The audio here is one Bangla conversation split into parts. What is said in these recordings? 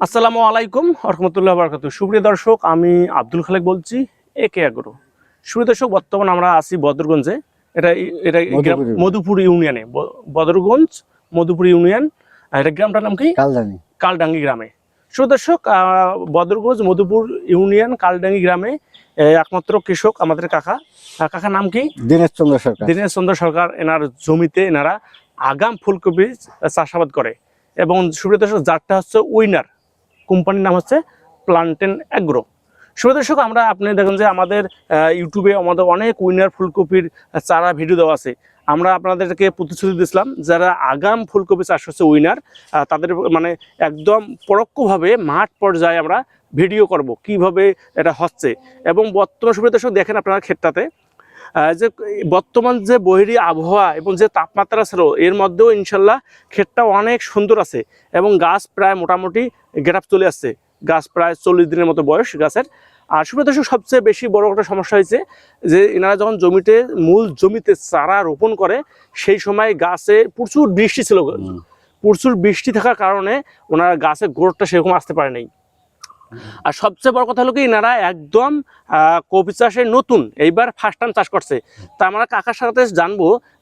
আসসালামু আলাইকুম রহমতুল্লাহ বরকাত সুপ্রিয় দর্শক আমি আব্দুল খালেক বলছি এ কে আগ্রো। সুপ্রিয় দর্শক বর্তমান আমরা আছি বদরগঞ্জে। এটা এটা মধুপুর ইউনিয়ন। বদরগঞ্জ মধুপুর ইউনিয়ন এটা গ্রামটার নাম কি? কালদানি কালডাঙ্গি গ্রামে। সুপ্রিয় দর্শক আহ, বদরগঞ্জ মধুপুর ইউনিয়ন কালডাঙ্গি গ্রামে একমাত্র কৃষক আমাদের কাকা। কাকার নাম কি? দীনেশ চন্দ্র সরকার। দীনেশ চন্দ্র সরকার এনার জমিতে এনারা আগাম ফুলকপি চাষাবাদ করে। এবং সুপ্রিয় দর্শক যারটা হচ্ছে উইনার। কোম্পানির নাম হচ্ছে প্লান্টেন অ্যাগ্রো। সুপ্রিয় দর্শক, আমরা আপনি দেখেন যে আমাদের ইউটিউবে আমাদের অনেক উইনার ফুলকপির চারা ভিডিও দেওয়া আছে। আমরা আপনাদেরকে প্রতিশ্রুতি দিয়েছিলাম, যারা আগাম ফুলকপি চাষ হচ্ছে উইনার তাদের মানে একদম পরোক্ষভাবে মাঠ পর্যায়ে আমরা ভিডিও করব, কীভাবে এটা হচ্ছে। এবং বর্তমান দর্শক দেখেন আপনারা ক্ষেত্রটাতে যে বর্তমান যে বহিরি আবহাওয়া এবং যে তাপমাত্রা ছিল এর মধ্যেও ইনশাল্লাহ ক্ষেতটা অনেক সুন্দর আছে এবং গাছ প্রায় মোটামুটি গেট চলে আসছে। গাছ প্রায় চল্লিশ দিনের মতো বয়স গাছের। আর সুপ্রিয় দর্শক সবচেয়ে বেশি বড় একটা সমস্যা হয়েছে যে এনারা যখন জমিতে মূল জমিতে চারা রোপণ করে সেই সময় গাছে প্রচুর বৃষ্টি ছিল। প্রচুর বৃষ্টি থাকার কারণে ওনারা গাছের গ্রোথটা সেরকম আসতে পারে নাই আর সবচেয়ে বড় কথা হলো কি এনারা একদম কপি চাষে নতুন। এইবার ফার্স্ট টাইম চাষ করছে। তা আমরা কাকার সাথে জানব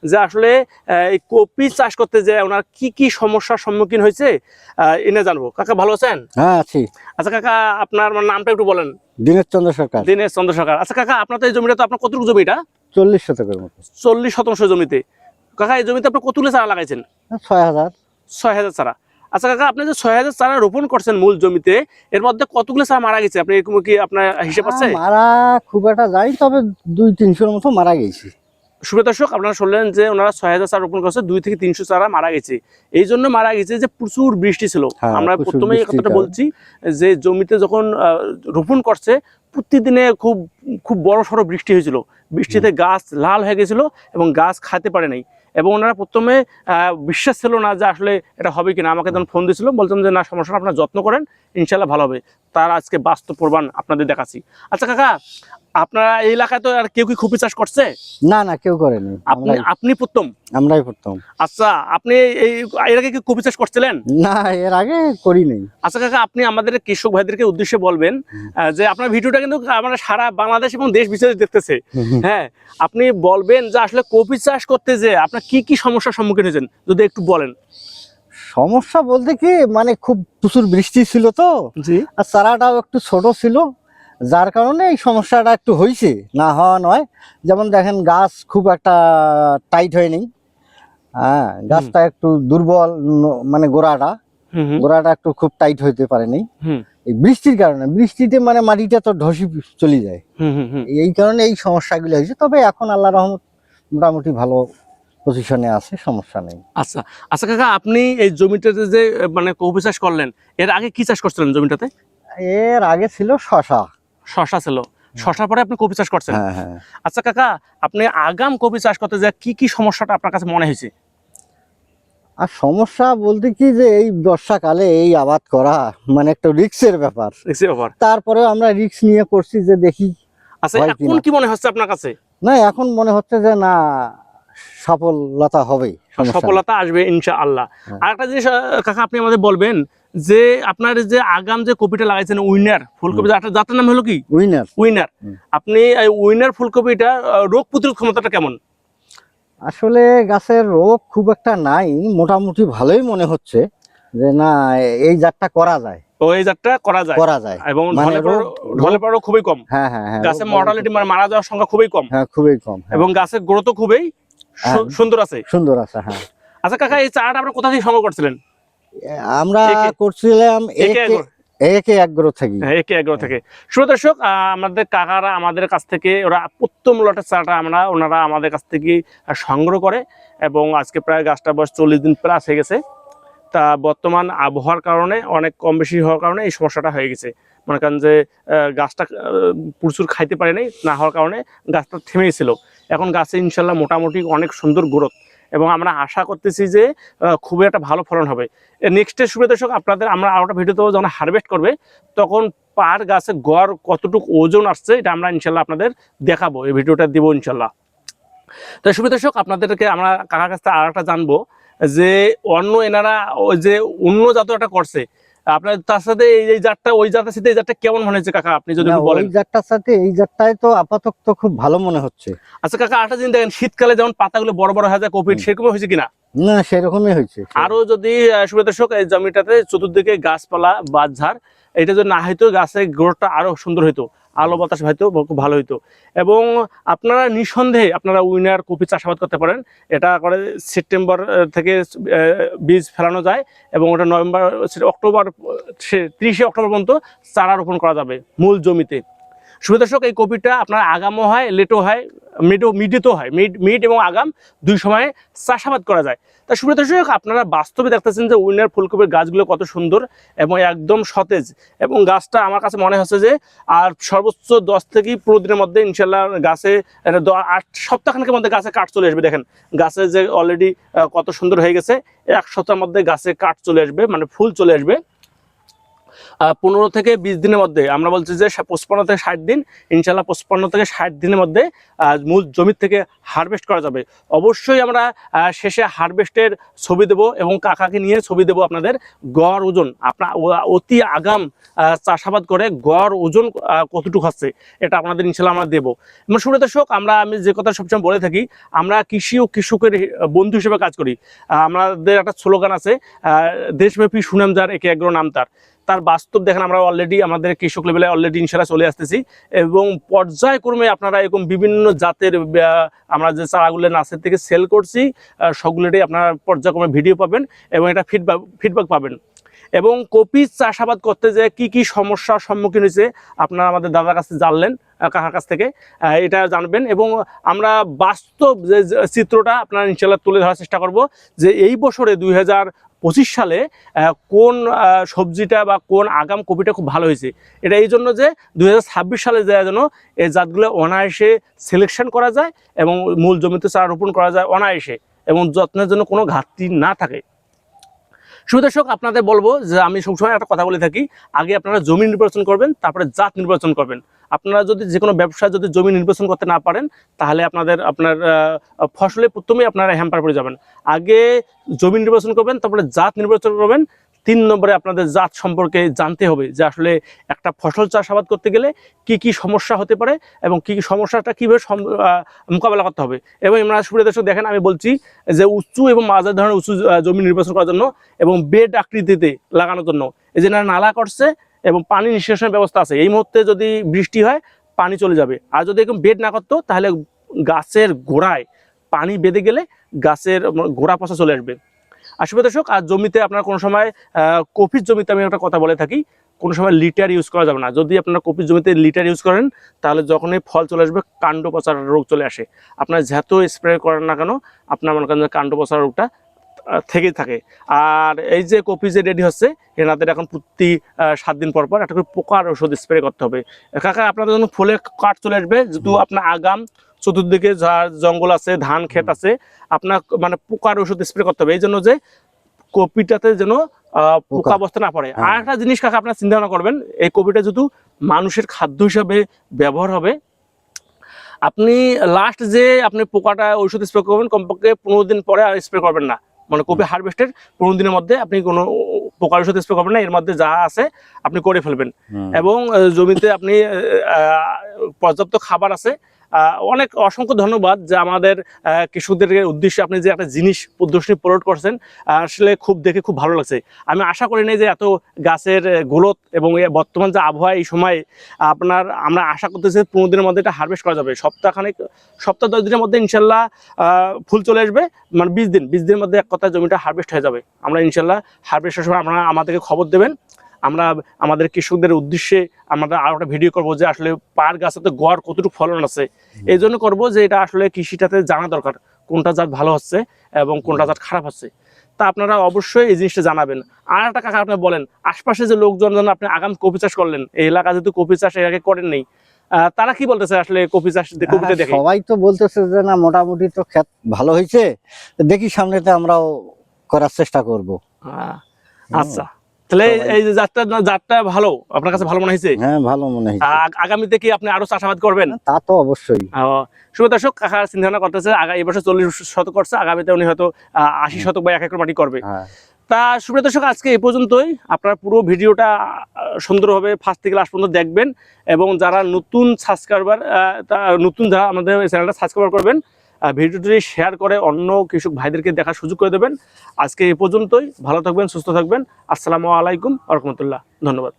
যে আসলে এই কপি চাষ করতে যে ওনার কি কি সমস্যার সম্মুখীন হয়েছে এনে জানব। কাকা ভালো আছেন? হ্যাঁ আছি। আচ্ছা কাকা আপনার মানে নামটা একটু বলেন। দীনেশ চন্দ্র সরকার। দিনেশ চন্দ্র সরকার। আচ্ছা কাকা আপনার তো এই জমিটা তো আপনার কতটুকু জমিটা চল্লিশ শতকের মতো। চল্লিশ শতাংশ জমিতে। কাকা এই জমিতে আপনার কতগুলো চারা লাগাইছেন? ছয় হাজার। ছয় হাজার চারা। আচ্ছা কাকা আপনি যে ছয় হাজার চারা রোপণ করছেন মূল জমিতে এর মধ্যে কতগুলো চারা মারা গেছে? আপনি এরকম কি আপনার হিসেব আছে? মারা খুব একটা যাই তবে দুই তিনশোর মতো মারা গেছি। সুপ্রিয় দর্শক আপনারা শুনলেন যে ওনারা ছয় হাজার চারা রোপণ করছে দুই থেকে তিনশো চারা মারা গেছে। এই জন্য মারা গেছে যে প্রচুর বৃষ্টি ছিল। হ্যাঁ, আমরা প্রথমেই এই কথাটা বলছি যে জমিতে যখন রোপণ করছে প্রতিদিনে খুব খুব বড় সড়ো বৃষ্টি হয়েছিল। বৃষ্টিতে গাছ লাল হয়ে গেছিল এবং গাছ খাইতে পারে নাই। এবং ওনারা প্রথমে বিশ্বাস ছিল না যে আসলে এটা হবে কিনা। আমাকে যখন ফোন দিয়েছিল বলতাম যে, না, সমস্যা আপনার যত্ন করেন ইনশাল্লাহ ভালো হবে। তার আজকে বাস্তব প্রমাণ আপনাদের দেখাচ্ছি। আচ্ছা কাকা আপনারা এই এলাকায় তো আর কেউ কি খুপি চাষ করছে? না না কেউ করেনি। আপনি আপনি প্রথম? আমরাই করতাম আচ্ছা আপনি এই এর আগে কি কপি চাষ করছিলেন? না এর আগে করি নেই আচ্ছা কাকা আপনি আমাদের কৃষক ভাইদেরকে উদ্দেশ্যে বলবেন যে আপনার ভিডিওটা কিন্তু আমরা সারা বাংলাদেশ এবং দেশ বিশেষ দেখতেছে। হ্যাঁ আপনি বলবেন যে আসলে কপি চাষ করতে যে আপনার কি কি সমস্যার সম্মুখীন হয়েছেন? যদি একটু বলেন। সমস্যা বলতে কি মানে খুব প্রচুর বৃষ্টি ছিল তো। জি। আর চারাটাও একটু ছোট ছিল। যার কারণে এই সমস্যাটা একটু হয়েছে না হওয়া নয়। যেমন দেখেন গাছ খুব একটা টাইট হয়নি হ্যাঁ গাছটা একটু দুর্বল মানে গোড়াটা। গোড়াটা একটু খুব টাইট হইতে পারেনি হুম। এই বৃষ্টির কারণে বৃষ্টিতে মানে মাটিটা তো ধসি চলে যায়। হুম হুম হুম। এই কারণে এই সমস্যাগুলো হয়েছে তবে এখন আল্লাহ রহমত মোটামুটি ভালো পজিশনে আছে সমস্যা নেই। আচ্ছা। আচ্ছা কাকা আপনি এই জমিটাতে যে মানে কপি চাষ করলেন এর আগে কি চাষ করছিলেন জমিটাতে? এর আগে ছিল শশা। শশা ছিল। শশার পরে আপনি কপি চাষ করছেন। হ্যাঁ হ্যাঁ। আচ্ছা কাকা আপনি আগাম কপি চাষ করতে যে কি কি সমস্যাটা আপনার কাছে মনে হয়েছে? আর সমস্যা বলতে কি যে এই বর্ষাকালে এই আবাদ করা মানে একটা রিক্সের ব্যাপার। দেখছি ব্যাপার। তারপরেও আমরা রিক্স নিয়ে করছি যে দেখি আচ্ছা এখন কি মনে হচ্ছে আপনার কাছে? না এখন মনে হচ্ছে যে না সফলতা নেই। সফলতা আসবে ইনশা আল্লাহ হ্যাঁ। আর একটা জিনিস কাকা আপনি আমাদের বলবেন যে আপনার যে আগাম যে কপিটা লাগাইছেন উইনার ফুলকপি যার নাম হলো কি? উইনার। উইনার। আপনি এই উইনার ফুলকপিটা রোগ প্রতিরোধ ক্ষমতাটা কেমন? আসলে গাছের রোগ খুব একটা নাই মোটামুটি ভালোই মনে হচ্ছে যে না এই জাতটা করা যায়। তো এই জাতটা করা যায়। করা যায়। এবং মানে ঢলে পড়ারও খুবই কম। হ্যাঁ হ্যাঁ হ্যাঁ গাছের মর্টালিটি মানে মারা যাওয়ার সংখ্যা খুবই কম। হ্যাঁ খুবই কম হ্যাঁ। এবং গাছের গ্রোথও খুবই হ্যাঁ। সুন্দর আছে। সুন্দর আছে হ্যাঁ। আচ্ছা কাকা এই চারাটা আপনার কোথা থেকে সংগ্রহ করছিলেন? আমরা একে- করছিলাম একে একগ্রো থাকি। একে এগারো থেকে। শুভ দর্শক আমাদের কাকারা আমাদের কাছ থেকে ওরা প্রথম লটের চারাটা আমরা ওনারা আমাদের কাছ থেকে সংগ্রহ করে এবং আজকে প্রায় গাছটা বয়স চল্লিশ দিন প্লাস হয়ে গেছে। তা বর্তমান আবহাওয়ার কারণে অনেক কম বেশি হওয়ার কারণে এই সমস্যাটা হয়ে গেছে। মনে করেন যে গাছটা প্রচুর খাইতে পারে নাই না হওয়ার কারণে গাছটা থেমেই ছিল এখন গাছে ইনশাল্লাহ মোটামুটি অনেক সুন্দর গ্রোথ। এবং আমরা আশা করতেছি যে খুব খুবই একটা ভালো ফলন হবে। নেক্সটের শুভ দর্শক, আপনাদের আমরা আরও একটা ভিডিও যখন হারভেস্ট করবে, তখন পার গাছে গড় কতটুকু ওজন আসছে, এটা আমরা ইনশাল্লাহ আপনাদের দেখাবো, এই ভিডিওটা দিব ইনশাল্লাহ। তো শুভ দর্শক, আপনাদেরকে আমরা কাকার কাছ থেকে আর একটা জানব যে, অন্য এনারা ওই যে অন্য জাত একটা করছে আপনার তার সাথে এই জাতটা ওই জাতের সাথে এই জাতটা কেমন মনে হচ্ছে কাকা? আপনি যদি ওই বলেন। জাতটার সাথে এই জাতটাই তো আপাতত তো খুব ভালো মনে হচ্ছে। আচ্ছা কাকা আটা দিন দেখেন শীতকালে যেমন পাতাগুলো বড় বড় হয়ে যায় কোভিড সেরকম হয়েছে কিনা? না সেরকমই হয়েছে আরও যদি আহ, সুবিধা দর্শক এই জমিটাতে চতুর্দিকে গাছপালা বাঁশঝাড় এটা যদি না হইতো গাছের গ্রোথটা আরও সুন্দর হইতো। আলো বাতাস হয়তো খুব ভালো হইতো। এবং আপনারা নিঃসন্দেহে আপনারা উইনার কপি চাষাবাদ করতে পারেন। এটা করে সেপ্টেম্বর থেকে বীজ ফেলানো যায় এবং ওটা নভেম্বর অক্টোবর, সে তিরিশে অক্টোবর পর্যন্ত চারা রোপণ করা যাবে মূল জমিতে। সুবিধা দর্শক, এই কপিটা আপনার আগামও হয়, লেটও হয়, মিডও মিডিতো হয়। মিড মিড এবং আগাম দুই সময়ে চাষাবাদ করা যায়। তা সুবিধা দর্শক, আপনারা বাস্তবে দেখতেছেন যে উইনার ফুলকপির গাছগুলো কত সুন্দর এবং একদম সতেজ। এবং গাছটা আমার কাছে মনে হচ্ছে যে আর সর্বোচ্চ দশ থেকে পনেরো দিনের মধ্যে ইনশাল্লাহ গাছে আট সপ্তাহখানেকের মধ্যে গাছে কাঠ চলে আসবে। দেখেন, গাছে যে অলরেডি কত সুন্দর হয়ে গেছে, এক সপ্তাহের মধ্যে গাছে কাঠ চলে আসবে মানে ফুল চলে আসবে। পনেরো থেকে বিশ দিনের মধ্যে, আমরা বলছি যে পঁচপান্ন থেকে ষাট দিন ইনশাল্লাহ পঁচপান্ন থেকে ষাট দিনের মধ্যে মূল জমি থেকে হারভেস্ট করা যাবে। অবশ্যই আমরা শেষে হারভেস্টের ছবি দেব এবং কাকাকে নিয়ে ছবি দেব আপনাদের গড় ওজন। আপনার অতি আগাম চাষাবাদ করে গড় ওজন কতটুকু হচ্ছে এটা আপনাদের ইনশাল্লাহ আমরা দেবো। এবং শুনে দর্শক, আমরা, আমি যে কথা সবসময় বলে থাকি, আমরা কৃষি ও কৃষকের বন্ধু হিসেবে কাজ করি। আমাদের একটা স্লোগান আছে দেশব্যাপী সুনাম যার একে এগ্রো নাম তার তার বাস্তব দেখেন আমরা অলরেডি আমাদের কৃষক লেভেলে অলরেডি ইনশাল্লাহ চলে আসতেছি। এবং পর্যায়ক্রমে আপনারা এরকম বিভিন্ন জাতের আমরা যে চারাগুলো নাচের থেকে সেল করছি আহ, সবগুলোটাই আপনারা পর্যায়ক্রমে ভিডিও পাবেন এবং এটা ফিডব্যাক ফিডব্যাক পাবেন। এবং কপি চাষাবাদ করতে যে কি কি সমস্যার সম্মুখীন হয়েছে আপনারা আমাদের দাদার কাছে জানলেন কাকার কাছ থেকে এটা জানবেন। এবং আমরা বাস্তব যে চিত্রটা আপনারা ইনশাল্লাহ তুলে ধরার চেষ্টা করব যে এই বছরে দুই হাজার পঁচিশ সালে কোন সবজিটা বা কোন আগাম কপিটা খুব ভালো হয়েছে। এটা এই জন্য যে দু হাজার ছাব্বিশ সালে যায় যেন এই জাতগুলো অনায়াসে সিলেকশন করা যায় এবং মূল জমিতে চারা রোপণ করা যায় অনায়াসে এবং যত্নের জন্য কোনো ঘাটতি না থাকে। সুদর্শক আপনাদের বলব যে আমি সবসময় একটা কথা বলে থাকি, আগে আপনারা জমি নির্বাচন করবেন, তারপরে জাত নির্বাচন করবেন। আপনারা যদি যে কোনো ব্যবসা যদি জমি নির্বাচন করতে না পারেন, তাহলে আপনাদের, আপনার ফসলে প্রথমেই আপনারা হ্যাম্পার পড়ে যাবেন। আগে জমি নির্বাচন করবেন, তারপরে জাত নির্বাচন করবেন তিন নম্বরে আপনাদের জাত সম্পর্কে জানতে হবে যে আসলে একটা ফসল চাষাবাদ করতে গেলে কি কি সমস্যা হতে পারে এবং কি কি সমস্যাটা কীভাবে মোকাবেলা করতে হবে। এবং আমরা সুবিধা দর্শক, দেখেন আমি বলছি যে উঁচু এবং মাঝারি ধরনের উঁচু জমি নির্বাচন করার জন্য এবং বেড আকৃতিতে লাগানোর জন্য। এই যে নালা করছে এবং পানি নিষ্কাশনের ব্যবস্থা আছে। এই মুহূর্তে যদি বৃষ্টি হয়, পানি চলে যাবে। আর যদি এরকম বেড না করতো, তাহলে গাছের গোড়ায় পানি বেঁধে গেলে গাছের গোড়া পচা চলে আসবে। আসবে দর্শক, আর জমিতে আপনার কোনো সময় কফির জমিতে আমি একটা কথা বলে থাকি, কোনো সময় লিটার ইউজ করা যাবে না। যদি আপনার কপির জমিতে লিটার ইউজ করেন, তাহলে যখনই ফল চলে আসবে কাণ্ড পচার রোগ চলে আসে। আপনার যত স্প্রে করেন না কেন, আপনার মনে করেন কাণ্ড পচার রোগটা থেকেই থাকে আর এই যে কপি যে রেডি হচ্ছে এনাদের এখন প্রতি সাত দিন পর পর একটা করে পোকার ওষুধ স্প্রে করতে হবে। কাকা আপনাদের যখন ফুলে কাঠ চলে আসবে যেহেতু আপনার আগাম চতুর্দিকে যা জঙ্গল আছে ধান ক্ষেত আছে আপনার মানে পোকার ওষুধ স্প্রে করতে হবে। এই জন্য যে কপিটাতে যেন আহ, পোকা। অবস্থা না পড়ে। হ্যাঁ। আর একটা জিনিস কাকা আপনার চিন্তা ভাবনা করবেন এই কপিটা যেহেতু মানুষের খাদ্য হিসাবে ব্যবহার হবে আপনি লাস্ট যে আপনি পোকাটা ওষুধ স্প্রে করবেন কমপক্ষে পনেরো দিন পরে আর স্প্রে করবেন না। মানে কপি হারভেস্টের পনেরো দিনের মধ্যে আপনি কোনো পোকার ওষুধ স্প্রে করবেন না এর মধ্যে যা আছে আপনি করে ফেলবেন। এবং জমিতে আপনি পর্যাপ্ত খাবার আছে অনেক অসংখ্য ধন্যবাদ যে আমাদের কৃষকদের উদ্দেশ্যে আপনি যে একটা জিনিস প্রদর্শনী প্রয়োগ করছেন আসলে খুব দেখে খুব ভালো লাগছে। আমি আশা করি নাই যে এত গাছের গ্রোথ এবং বর্তমান যে আবহাওয়া এই সময়, আপনার, আমরা আশা করতেছি পনেরো দিনের মধ্যে এটা হারভেস্ট করা যাবে। সপ্তাহখানেক, সপ্তাহ দশ দিনের মধ্যে ইনশাল্লাহ ফুল চলে আসবে মানে বিশ দিন, বিশ দিনের মধ্যে এক কথা জমিটা হারভেস্ট হয়ে যাবে। আমরা ইনশাল্লাহ হারভেস্টের সময় আপনারা আমাদেরকে খবর দেবেন। আমরা আমাদের কৃষকদের উদ্দেশ্যে আমরা আরও একটা ভিডিও করব যে আসলে পার গাছতে গড় কতটুকু ফলন আছে। এই জন্য করব যে এটা আসলে কৃষিটাতে জানা দরকার কোনটা জাত ভালো হচ্ছে এবং কোনটা জাত খারাপ হচ্ছে। তা আপনারা অবশ্যই এই জিনিসটা জানাবেন। আর একটা কাকা আপনি বলেন আশপাশে যে লোকজন যেন আপনি আগাম কপি চাষ করলেন এই এলাকা যেহেতু কপি চাষ এর আগে করেন নেই আহ, তারা কি বলতেছে আসলে কপি চাষ কপিতে হ্যাঁ, দেখে? সবাই তো বলতেছে যে না মোটামুটি তো ক্ষেত ভালো হয়েছে দেখি সামনেতে আমরাও করার চেষ্টা করব। আচ্ছা। তাহলে এই- এই যে জাতটা জাতটা ভালো? আপনার কাছে ভালো মনে হয়েছে? হ্যাঁ ভালো মনে হয়েছে। আগামীতে কি আপনি আরও চাষাবাদ করবেন? তা তো অবশ্যই। শুভ দর্শক কাকা চিন্তা ভাবনা করতেছে আগা এই বছর চল্লিশ শতক করছে আগামীতে উনি হয়তো আশি শতক বা এক একর মাটি করবে। হ্যাঁ। তা সুপ্রিয় দর্শক আজকে এই পর্যন্তই। আপনারা পুরো ভিডিওটা সুন্দরভাবে ফার্স্ট থেকে লাস্ট পর্যন্ত দেখবেন। এবং যারা নতুন সাবস্ক্রাইবার নতুন যারা আমাদের চ্যানেলটা সাবস্ক্রাইব করবেন ভিডিওটি শেয়ার করে অন্য কৃষক ভাইদেরকে দেখার সুযোগ করে দেবেন। আজকে এ পর্যন্তই। ভালো থাকবেন, সুস্থ থাকবেন। আসসালামু আলাইকুম রহমতুল্লাহ। ধন্যবাদ।